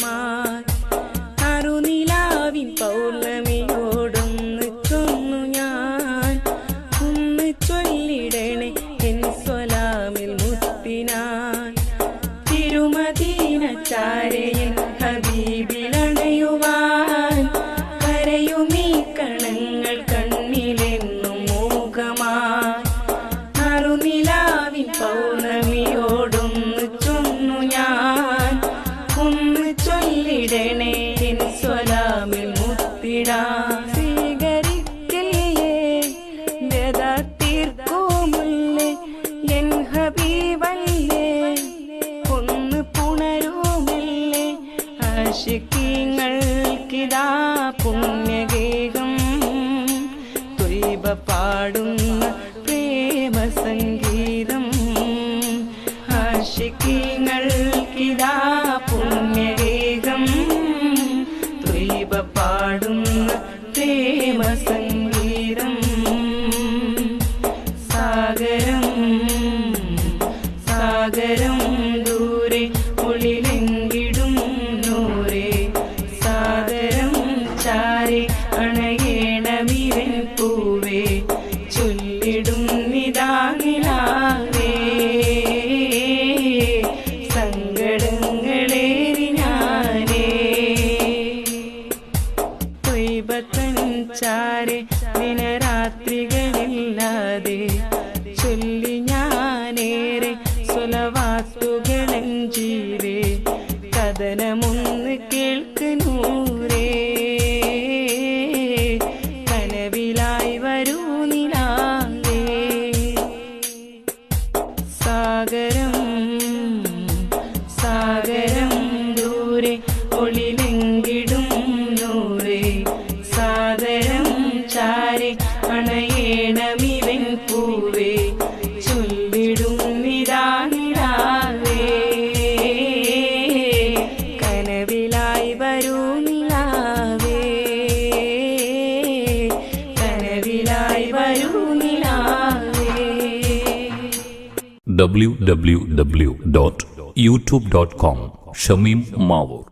my ചൊല്ലിടണേ. N സ്വലാമിൽ മുത്തിടാ. സ്വീകരിക്കില്ലേ? പുണ്യഗേഹം സാഗരം സാഗരം ദൂരെ ഒളിലെങ്കിടും ഡബ്ല്യൂ വരൂ നിലാവേ. കനവിലായി വരൂ നിലാവേ. www.youtube.com ഷമീം മാവൂർ.